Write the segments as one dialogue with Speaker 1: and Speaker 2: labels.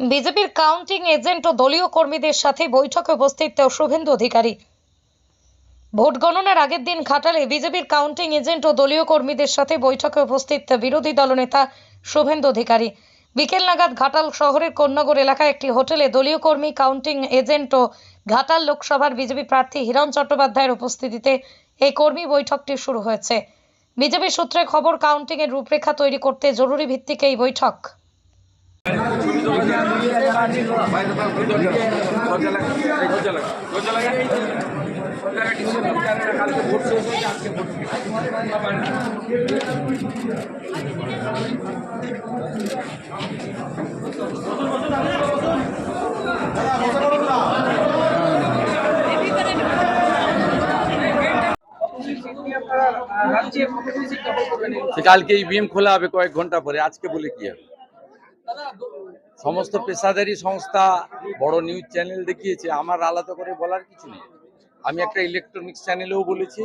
Speaker 1: বিজেপির counting agent ও দলীয় কর্মীদের সাথে বৈঠকে উপস্থিত শুভেন্দু অধিকারী। ভোট গণনার আগের দিন ঘাটালে বিজেপির কাউন্টিং এজেন্ট ও দলীয় কর্মীদের সাথে বৈঠকে উপস্থিত বিরোধী দলনেতা শুভেন্দু অধিকারী। বিকেল নাগাদ ঘাটাল শহরের কন্যাগর এলাকায় একটি হোটেলে দলীয় কর্মী, কাউন্টিং এজেন্ট ও ঘাটাল লোকসভার বিজেপি প্রার্থী হিরণ চট্টোপাধ্যায়ের উপস্থিতিতে এই কর্মী বৈঠকটি শুরু হয়েছে। বিজেপি সূত্রে খবর কাউন্টিং এর রূপরেখা তৈরি করতে জরুরি ভিত্তিতে এই বৈঠক।
Speaker 2: সে কালকে ইভিএম খোলা হবে কয়েক ঘণ্টা পরে আজকে বলে কি হবে সমস্ত পেশাদারি সংস্থা বড় নিউজ চ্যানেল দেখিয়েছে আমার আলাদা করে বলার কিছু নেই। আমি একটা ইলেকট্রনিক্স চ্যানেলেও বলেছি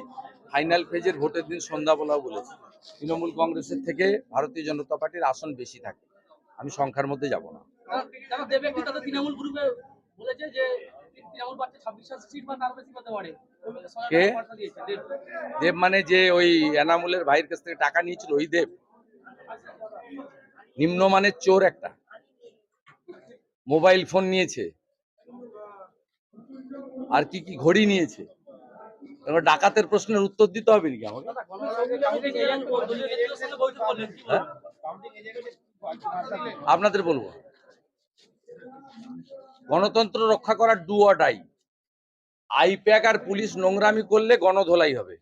Speaker 2: ফাইনাল ফেজের ভোটের দিন সন্ধ্যাবেলাও বলেছি। তৃণমূল কংগ্রেসের থেকে ভারতীয় জনতা পার্টির আসন বেশি থাকে। আমি সংখ্যার মধ্যে যাব না।
Speaker 3: কি। দেব।
Speaker 2: মানে যে ওই এনামুলের ভাইয়ের কাছ থেকে টাকা নিয়েছিল ওই দেব। নিম্নমানের চোর একটা। মোবাইল ফোন নিয়েছে। আর কি কি ঘড়ি নিয়েছে? এবার ডাকাতের প্রশ্নের উত্তর দিতে হবে নাকি আমাকে? হ্যাঁ? আপনাদের বলব। গণতন্ত্র রক্ষা করার ডু অর ডাই আইপ্যাক আর পুলিশ নোংরামি করলে গণধোলাই হবে।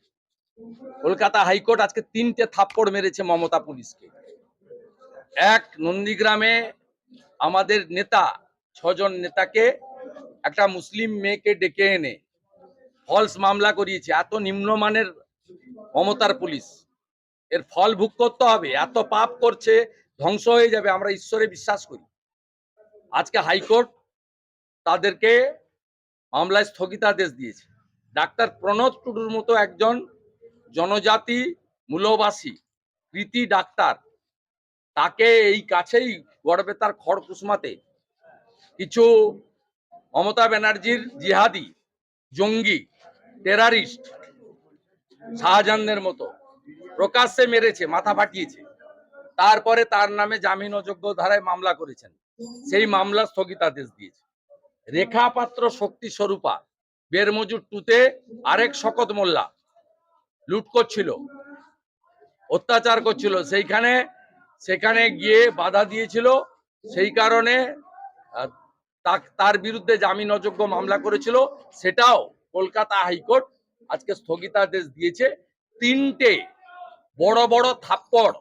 Speaker 2: কলকাতা হাইকোর্ট আজকে তিনটে থাপ্পড় মেরেছে মমতা পুলিশকে। এক, নন্দীগ্রামে আমাদের নেতা, ছজন নেতাকে একটা মুসলিম মেয়েকে ডেকে এনে ফলস মামলা করিয়েছে, এত নিম্নমানের মমতার পুলিশ। এর ফল ভোগ করতে হবে, এত পাপ করছে, ধ্বংস হয়ে যাবে, আমরা ঈশ্বরে বিশ্বাস করি। আজকে হাইকোর্ট তাদেরকে মামলায় স্থগিতাদেশ দিয়েছে। ডাক্তার প্রণব টুডুর মতো একজন জনজাতি, মূলবাসী, কৃতি ডাক্তার, তাকে এই কাছেই গড়বেতার খড়কুসমাতে কিছু মমতা ব্যানার্জির জিহাদি, জঙ্গি টেরারিস্ট শাহজাহানের মতো প্রকাশ্যে মেরেছে, মাথা ফাটিয়েছে। তারপরে তার নামে জামিন অযোগ্য ধারায় মামলা করেছেন। সেই মামলা স্থগিতাদেশ দিয়েছে। রেখা পাত্র শক্তি স্বরূপা, বেরমজুর টুতে আরেক শকত মোল্লা লুট করছিল, অত্যাচার করছিল। সেইখানে সেখানে গিয়ে বাধা দিয়েছিল। সেই কারণে তার বিরুদ্ধে জামিন অযোগ্য মামলা করেছিল। সেটাও কলকাতা হাইকোর্ট আজকে স্থগিতাদেশ দিয়েছে। তিনটে বড় বড় থাপ্পড়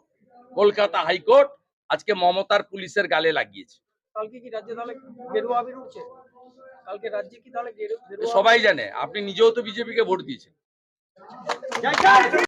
Speaker 2: কলকাতা হাইকোর্ট আজকে মমতার পুলিশের গালে লাগিয়েছে।
Speaker 3: কালকে কি রাজ্যে তাহলে গেরুয়া আবির উঠছে? কালকে রাজ্যে কি তাহলে
Speaker 2: সবাই জানে আপনি নিজেও তো বিজেপিকে ভোট দিয়েছেন।